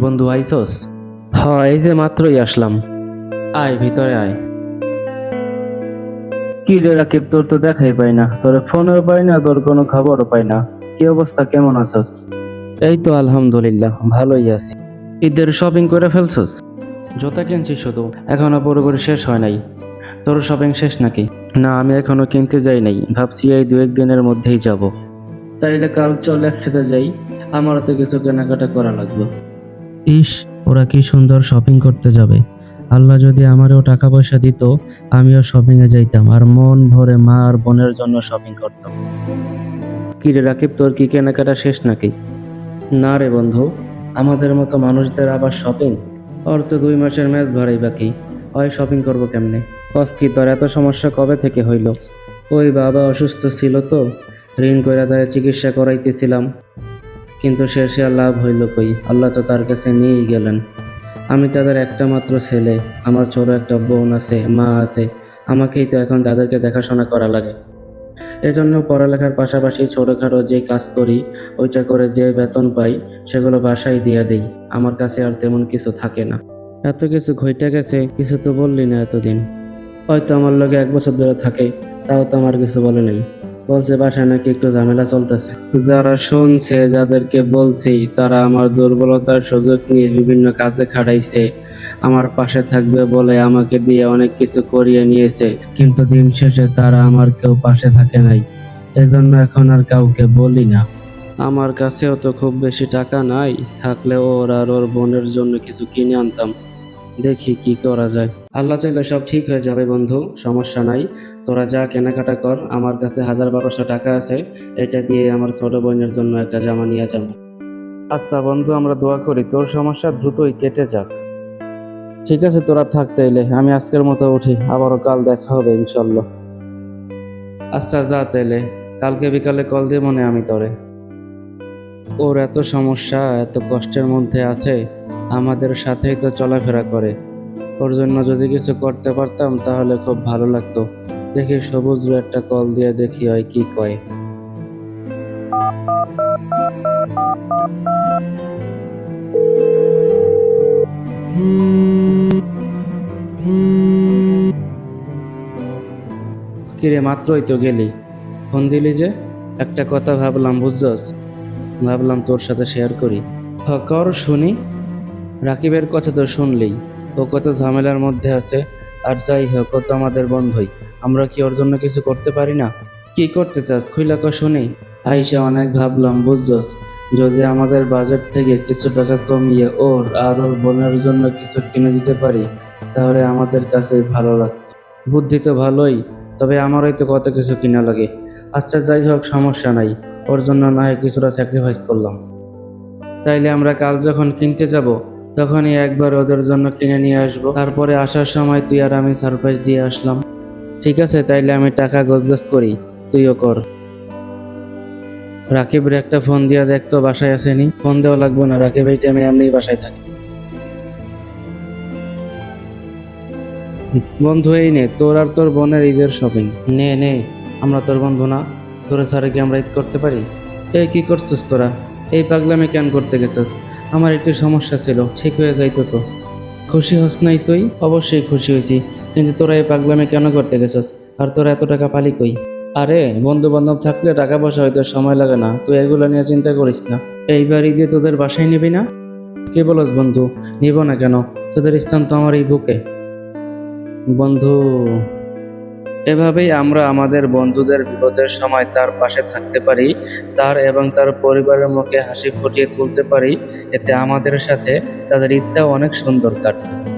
বন্ধু আইসোস? হ এই যে মাত্রই আসলাম। আয় ভিতরে আয়। কি রে রাকিব তোর তো দেখাই পাই না। তোর ফোনও পাই না তোর কোনো খবরও পাই না। কি অবস্থা কেমন আছস? এই তো আলহামদুলিল্লাহ ভালোই আছি। ঈদের শপিং করে ফেলছস? জুতা কিনছিস শুধু এখনও পুরোপুরি শেষ হয় নাই। তোর শপিং শেষ নাকি? না আমি এখনও কিনতে যাই নাই ভাবছি এই দু একদিনের মধ্যেই যাব। তাইলে কাল চল একসাথে যাই আমারও তো কিছু কেনাকাটা করা লাগবে। ইস, ওরা কি সুন্দর শপিং করতে যাবে। আল্লাহ যদি আমারও টাকা পয়সা দিত, আমিও শপিং এ যাইতাম, আর মন ভরে মা আর বোনের জন্য শপিং করতাম। কি রে রাকিব, তোর কি কেনাকাটা শেষ নাকি? না রে বন্ধু, আমাদের মতো মানুষদের আবার শপিং ওর তো দুই মাসের ম্যাচ ভরাই বাকি। হয় শপিং করব কেমনে? কস কি, তোর এত সমস্যা কবে থেকে হইল? ওই বাবা অসুস্থ ছিল তো, ঋণ কইরা তাদের চিকিৎসা করাইতেছিলাম। কিন্তু শেষে লাভ হইল কই? আল্লাহ তো তার কাছে নিয়েই গেলেন। আমি তাদের একটা মাত্র ছেলে, আমার ছোট একটা বোন আছে, মা আছে। আমাকেই তো এখন তাদেরকে দেখাশোনা করা লাগে। এজন্য পড়ালেখার পাশাপাশি ছোটখাটো যে কাজ করি, ওইটা করে যে বেতন পাই, সেগুলো বাসায় দিয়ে দেই। আমার কাছে আর তেমন কিছু থাকে না। এত কিছু ঘইটা গেছে, কিছু তো বললি না এতদিন। হয়তো আমার লগে এক বছর ধরে থাকে, তাও তো আমার কিছু বলে নাই। বলছে, বাসায় নাকি একটু ঝামেলা চলতেছে। যারা শুনছে, যাদেরকে বলছি, তারা আমার দুর্বলতার সুযোগ নিয়ে বিভিন্ন কাজে খাটাইছে। আমার পাশে থাকবে বলে আমাকে দিয়ে অনেক কিছু করিয়ে নিয়েছে। কিন্তু দিন শেষে তারা আমার কেউ পাশে থাকে নাই। এজন্য এখন আর কাউকে বলি না। আমার কাছেও তো খুব বেশি টাকা নাই। থাকলে ওর আর ওর বোনের জন্য কিছু কিনে আনতাম। দেখি কি করা যায়। আল্লাহ চাইলে সব ঠিক হয়ে যাবে বন্ধু, সমস্যা নাই। তোরা যা কেনাকাটা কর আমার কাছে হাজার বারোশো টাকা আছে এটা দিয়ে আমার ছোট বোনের জন্য একটা জামা নিয়ে যাব আচ্ছা বন্ধু আমরা দোয়া করি তোর সমস্যা দ্রুতই কেটে যাক। ঠিক আছে তোরা থাকতে এলে আমি আজকের মতো উঠি আবারও কাল দেখা হবে ইনশাল্লাহ। আচ্ছা যা তাইলে কালকে বিকালে কল দিয়ে মনে আমি তোরে। ওর এত সমস্যা এত কষ্টের মধ্যে আছে আমাদের সাথেই তো চলাফেরা করে। ওর জন্য যদি কিছু করতে পারতাম তাহলে খুব ভালো লাগতো। দেখি সবুজ একটা কল দিয়ে দেখি হয় কি কয়। কিরে, মাত্রই তো গেলি। ফোন দিলি যে? একটা কথা ভাবলাম, বুঝছস? ভাবলাম তোর সাথে শেয়ার করি। কর, শুনি। রাকিবের কথা তো শুনলেই ও কত ঝামেলার মধ্যে আছে। আর যাই হোক, ও তো আমাদের বন্ধুই। আমরা কি ওর জন্য কিছু করতে পারি না? কি করতে চাস? খুইলা কর শুনি আইসা অনেক ভাবলাম, বুঝছস? যদি আমাদের বাজেট থেকে কিছু টাকা কমিয়ে ওর আর ওর বোনের জন্য কিছু কিনে দিতে পারি, তাহলে আমাদের কাছে ভালো লাগতো। বুদ্ধি তো ভালোই, তবে আমারই তো কত কিছু কিনা লাগে। আচ্ছা যাই হোক, সমস্যা নাই। ওর জন্য না হয় কিছুটা স্যাক্রিফাইস করলাম। তাইলে আমরা কাল যখন কিনতে যাব, তখনই একবার ওদের জন্য কিনে নিয়ে আসব। তারপরে আসার সময় তুই আর আমি সারপ্রাইজ দিয়ে আসলাম। ঠিক আছে, তাইলে আমি টাকা গোছগাছ করি, তুইও কর। রাকিবের একটা ফোন দিয়া দেখতো বাসায় আসেনি ফোন দেওয়া লাগবে না, রাকিব এই টাইমে এমনি বাসায় থাকে। বন্ধু, এই নে, তোর আর তোর বোনের ঈদের শপিং নে নে, আমরা তোর বন্ধু না, তোরা ছাড়া কি আমরা ঈদ করতে পারি? এই, কি করছিস তোরা? এই পাগলামি কেন করতে গেছিস? আমার একটু সমস্যা ছিল, ঠিক হয়ে যাইতো তো। খুশি হস নাই তুই? অবশ্যই খুশি হয়েছি। কিন্তু তোরা এই পাগলামি কেন করতে গেছিস? আর তোরা এত টাকা পালি কই? আরে বন্ধু বান্ধব থাকলে টাকা পয়সা হয়তো সময় লাগে না। তুই এগুলো নিয়ে চিন্তা করিস না। এইবার ঈদে তোদের বাসায় নিবি না? কে বলস বন্ধু? নিব না কেন? তোদের স্থান তো আমার এই বুকে। বন্ধু, এভাবেই আমরা আমাদের বন্ধুদের বিপদের সময় তার পাশে থাকতে পারি, তার এবং তার পরিবারের মুখে হাসি ফুটিয়ে তুলতে পারি। এতে আমাদের সাথে তাদের ঈদটাও অনেক সুন্দর কাটবে।